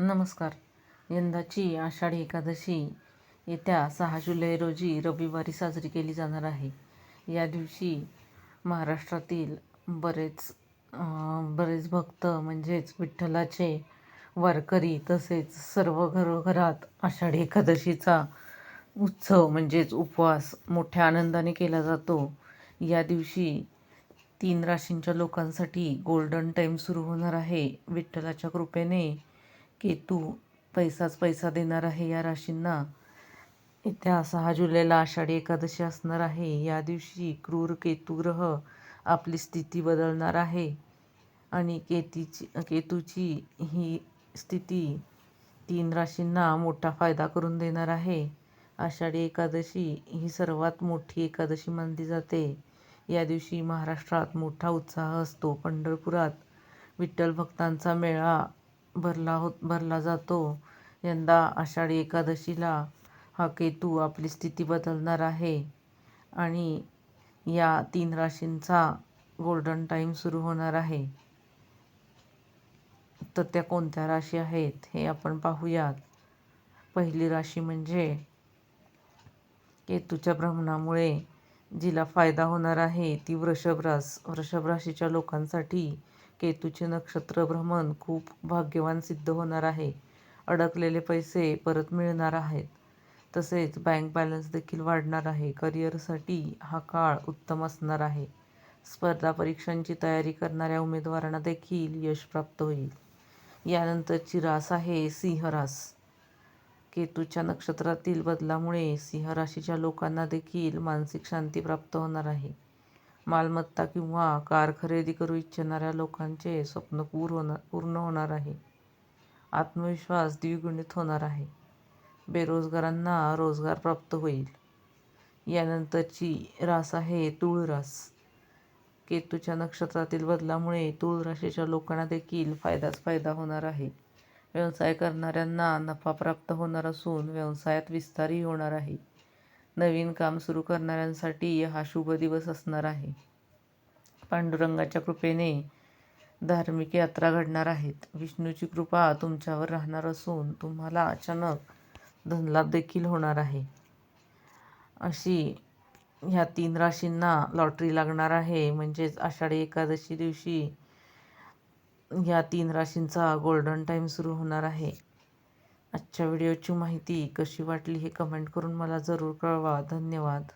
नमस्कार. यंदाची आषाढी एकादशी येत्या सहा जुलै रोजी रविवारी साजरी केली जाणार आहे. या दिवशी महाराष्ट्रातील बरेच बरेच भक्त म्हणजेच विठ्ठलाचे वारकरी तसेच सर्व घरोघरात आषाढी एकादशीचा उत्सव म्हणजेच उपवास मोठ्या आनंदाने केला जातो. या दिवशी तीन राशींच्या लोकांसाठी गोल्डन टाईम सुरू होणार आहे. विठ्ठलाच्या कृपेने केतू पैसाच पैसा देणार आहे या राशींना. येत्या सहा जुलैला आषाढी एकादशी असणार आहे. या दिवशी क्रूर केतू ग्रह आपली स्थिती बदलणार आहे. आणि केतीची केतूची ही स्थिती तीन राशींना मोठा फायदा करून देणार आहे. आषाढी एकादशी ही सर्वात मोठी एकादशी मानली जाते. या दिवशी महाराष्ट्रात मोठा उत्साह असतो. पंढरपुरात विठ्ठल भक्तांचा मेळा भरला हो भरला जातो. यंदा आषाढी एकादशीला हा केतू आपली स्थिती बदलणार आहे. आणि या तीन राशींचा गोल्डन टाईम सुरू होणार आहे. तर त्या कोणत्या राशी आहेत हे आपण पाहूयात. पहिली राशी म्हणजे केतूच्या भ्रमणामुळे जिला फायदा होणार आहे ती वृषभ रास वृषभ राशीच्या लोकांसाठी केतूचे नक्षत्र भ्रमण खूप भाग्यवान सिद्ध होणार आहे. अडकलेले पैसे परत मिळणार आहेत. तसेच बँक बॅलन्स देखील वाढणार आहे. करिअरसाठी हा काळ उत्तम असणार आहे. स्पर्धा परीक्षांची तयारी करणाऱ्या उमेदवारांना देखील यश प्राप्त होईल. यानंतरची रास आहे सिंहरास. केतूच्या नक्षत्रातील बदलामुळे सिंह राशीच्या लोकांना देखील मानसिक शांती प्राप्त होणार आहे. मालमत्ता किंवा कार खरेदी करू इच्छिणाऱ्या लोकांचे स्वप्न पूर होणार पूर्ण होणार आहे. आत्मविश्वास द्विगुणित होणार आहे. बेरोजगारांना रोजगार प्राप्त होईल. यानंतरची रास आहे तुळरास केतूच्या नक्षत्रातील बदलामुळे तूळ राशीच्या लोकांना देखील फायदाच फायदा होणार आहे. व्यवसाय करणाऱ्यांना नफा प्राप्त होणार असून व्यवसायात विस्तारही होणार आहे. नवीन काम सुरू करणाऱ्यांसाठी हा शुभ दिवस असणार आहे. पांडुरंगाच्या कृपेने धार्मिक यात्रा घडणार आहेत. विष्णूची कृपा तुमच्यावर राहणार असून तुम्हाला अचानक धनलाभ देखील होणार आहे. अशी ह्या तीन राशींना लॉटरी लागणार आहे. म्हणजेच आषाढी एकादशी दिवशी ह्या तीन राशींचा गोल्डन टाईम सुरू होणार आहे. आजच्या व्हिडिओची माहिती कशी वाटली हे कमेंट करून मला जरूर कळवा. धन्यवाद.